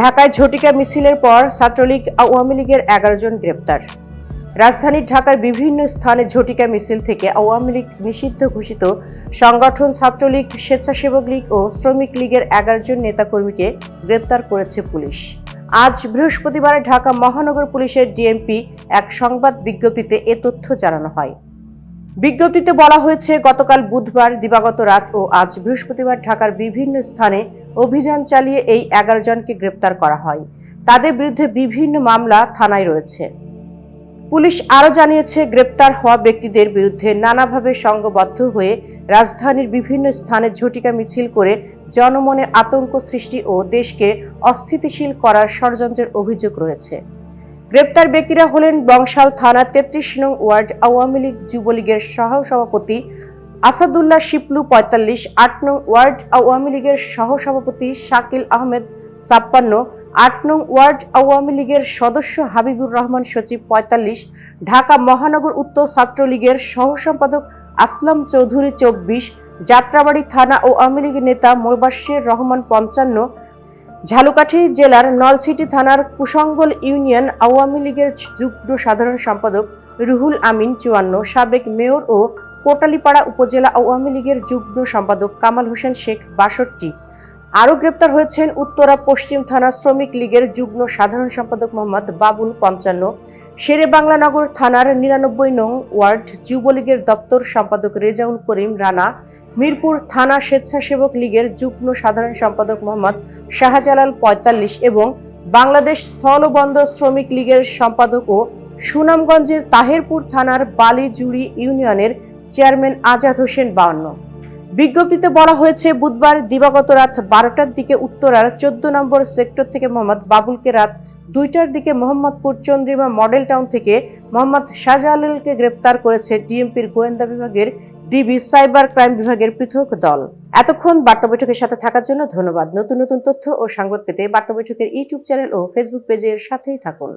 ঢাকায় ঝটিকা মিছিলের পর ছাত্রলীগ আওয়ামী লীগের এগারো জন গ্রেপ্তার। রাজধানীর ঢাকার বিভিন্ন স্থানে ঝটিকা মিছিল থেকে আওয়ামী লীগ নিষিদ্ধ ঘোষিত সংগঠন ছাত্রলীগ, স্বেচ্ছাসেবক লীগ ও শ্রমিক লীগের এগারো জন নেতাকর্মীকে গ্রেপ্তার করেছে পুলিশ। আজ বৃহস্পতিবার ঢাকা মহানগর পুলিশের ডিএমপি এক সংবাদ বিজ্ঞপ্তিতে এ তথ্য জানানো হয়। বিজ্ঞপ্তিতে বলা হয়েছে, গতকাল বুধবার, দিবাগত রাত ও আজ বৃহস্পতিবার ঢাকার বিভিন্ন স্থানে অভিযান চালিয়ে এই এগারো জনকে গ্রেপ্তার করা হয়। তাদের বিরুদ্ধে বিভিন্ন মামলা থানায় রয়েছে। পুলিশ আরও জানিয়েছে, গ্রেপ্তার হওয়া ব্যক্তিদের বিরুদ্ধে নানাভাবে সংঘবদ্ধ হয়ে রাজধানীর বিভিন্ন স্থানে ঝটিকা মিছিল করে জনমনে আতঙ্ক সৃষ্টি ও দেশকে অস্থিতিশীল করার ষড়যন্ত্রের অভিযোগ রয়েছে। গ্রেপ্তার ব্যক্তিরা হলেন বংশাল থানার তেত্রিশ নং ওয়ার্ড আওয়ামী লীগ যুবলীগের সহ সভাপতি আসাদুল্লাহ শিপলু পঁয়তাল্লিশ, আট নং ওয়ার্ড আওয়ামী লীগের সহ সভাপতি শাকিল আহমেদ ছাপ্পান্ন আট নং ওয়ার্ড আওয়ামী লীগের সদস্য হাবিবুর রহমান সচিব পঁয়তাল্লিশ, ঢাকা মহানগর উত্তর ছাত্রলীগের সহ সম্পাদক আসলাম চৌধুরী চব্বিশ, যাত্রাবাড়ি থানা ও আওয়ামী লীগের নেতা মোবাশ্বের রহমান পঞ্চান্ন, ঝালুকাঠি জেলার নলছিটি থানার কুশঙ্গল ইউনিয়ন আওয়ামী লীগের যুগ্ম সাধারণ সম্পাদক রুহুল আমিন চুয়ান্ন, সাবেক মেয়র ও কোটালীপাড়া উপজেলা আওয়ামী লীগের যুগ্ম সম্পাদক কামাল হোসেন শেখ বাষট্টি। আরও গ্রেপ্তার হয়েছেন উত্তরা পশ্চিম থানা শ্রমিক লীগের যুগ্ম সাধারণ সম্পাদক মোহাম্মদ বাবুল পঞ্চান্ন, শেরে বাংলানগর থানার নিরানব্বই নং ওয়ার্ড যুবলীগের দপ্তর সম্পাদক রেজাউল করিম রানা, মিরপুর থানা স্বেচ্ছাসেবক লীগের যুগ্ম সাধারণ সম্পাদক মোহাম্মদ শাহজালাল পঁয়তাল্লিশ এবং বাংলাদেশ স্থলবন্দর শ্রমিক লীগের সম্পাদক ও সুনামগঞ্জের তাহেরপুর থানার বালিজুড়ি ইউনিয়নের চেয়ারম্যান আজাদ হোসেন বাউন্ন বিজ্ঞপ্তিতে বলা হয়েছে, বুধবার দিবাগত রাত বারোটার দিকে উত্তরার চোদ্দ নম্বর সেক্টর থেকে মোহাম্মদ বাবুলকে রাত দুইটার দিকে মোহাম্মদপুর চন্দ্রিমা মডেল টাউন থেকে মোহাম্মদ শাহজালালকে গ্রেপ্তার করেছে ডিএমপির গোয়েন্দা বিভাগের ডিবি সাইবার ক্রাইম বিভাগের পৃথক দল। এতক্ষণ বার্তা বৈঠকের সাথে থাকার জন্য ধন্যবাদ। নতুন নতুন তথ্য ও সংবাদ পেতে বার্তা বৈঠকের ইউটিউব চ্যানেল ও ফেসবুক পেজের সাথেই থাকুন।